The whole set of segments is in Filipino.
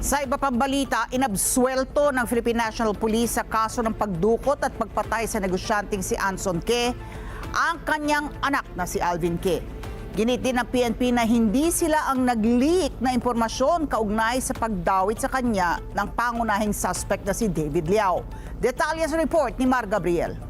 Sa iba pang balita, inabsuelto ng Philippine National Police sa kaso ng pagdukot at pagpatay sa negosyanteng si Anson Ke ang kanyang anak na si Alvin Ke. Ginit din ng PNP na hindi sila ang nag-leak na impormasyon kaugnay sa pagdawit sa kanya ng pangunahing suspect na si David Liao. Detalye sa report ni Mar Gabriel.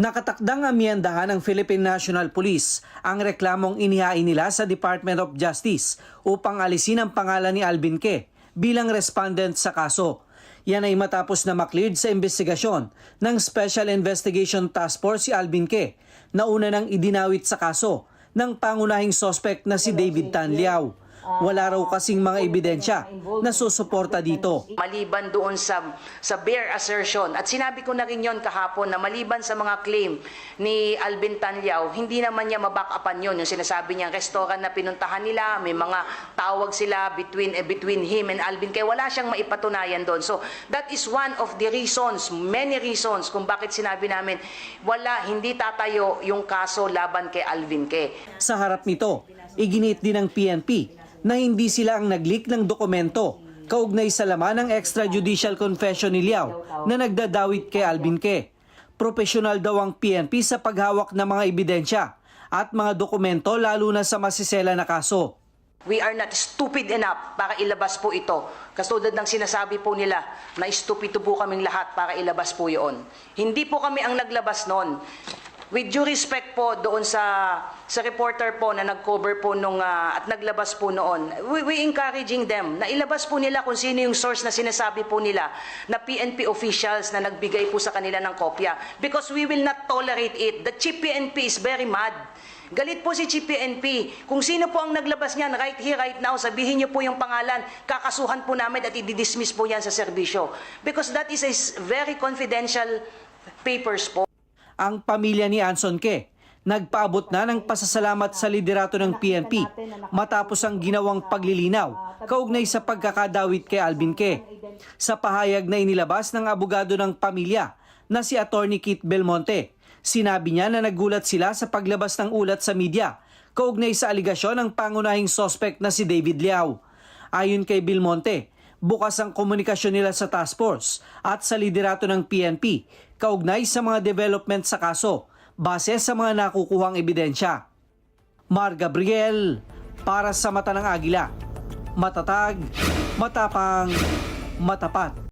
Nakatakdang amyendahan ng Philippine National Police ang reklamong inihain nila sa Department of Justice upang alisin ang pangalan ni Alvin Ke bilang respondent sa kaso. Yan ay matapos na makleared sa investigasyon ng Special Investigation Task Force si Alvin Ke na una nang idinawit sa kaso ng pangunahing suspect na si David Tan Liao. Wala raw kasing mga ebidensya na susuporta dito. maliban doon sa sa bare assertion. At sinabi ko na rin yon kahapon na maliban sa mga claim ni Alvin Tanliao hindi naman niya maback-upan yon yung sinasabi niya restaurant na pinuntahan nila may mga tawag sila between eh, between him and Alvin. Kaya wala siyang maipatunayan doon. So that is one of the reasons many reasons kung bakit sinabi namin wala hindi tatayo yung kaso laban kay Alvin Ke Sa harap nito, iginit din ng PNP na hindi sila ang nag-leak ng dokumento kaugnay sa laman ng extrajudicial confession ni Liao na nagdadawit kay Alvin Ke. Profesional daw ang PNP sa paghawak ng mga ebidensya at mga dokumento lalo na sa masisela na kaso. We are not stupid enough para ilabas po ito. Kasudad ng sinasabi po nila na stupido po kaming lahat para ilabas po yun. Hindi po kami ang naglabas noon. With due respect po doon sa sa reporter po na nag-cover po nung ah, at naglabas po noon, we, we encouraging them na ilabas po nila kung sino yung source na sinasabi po nila na PNP officials na nagbigay po sa kanila ng kopya. Because we will not tolerate it. The chief PNP is very mad. Galit po si Chief PNP. Kung sino po ang naglabas niyan right here, right now, sabihin niyo po yung pangalan, kakasuhan po namin at i-dismiss po yan sa serbisyo. Because that is a very confidential papers po. Ang pamilya ni Anson Ke nagpaabot na ng pasasalamat sa liderato ng PNP matapos ang ginawang paglilinaw kaugnay sa pagkakadawit kay Alvin Ke. Sa pahayag na inilabas ng abogado ng pamilya na si Attorney Kit Belmonte, sinabi niya na nagulat sila sa paglabas ng ulat sa media kaugnay sa aligasyon ng pangunahing suspect na si David Liao. Ayon kay Belmonte, bukas ang komunikasyon nila sa task force at sa liderato ng PNP kaugnay sa mga development sa kaso base sa mga nakukuhang ebidensya. Mar Gabriel para sa mata ng agila. Matatag, matapang, matapat.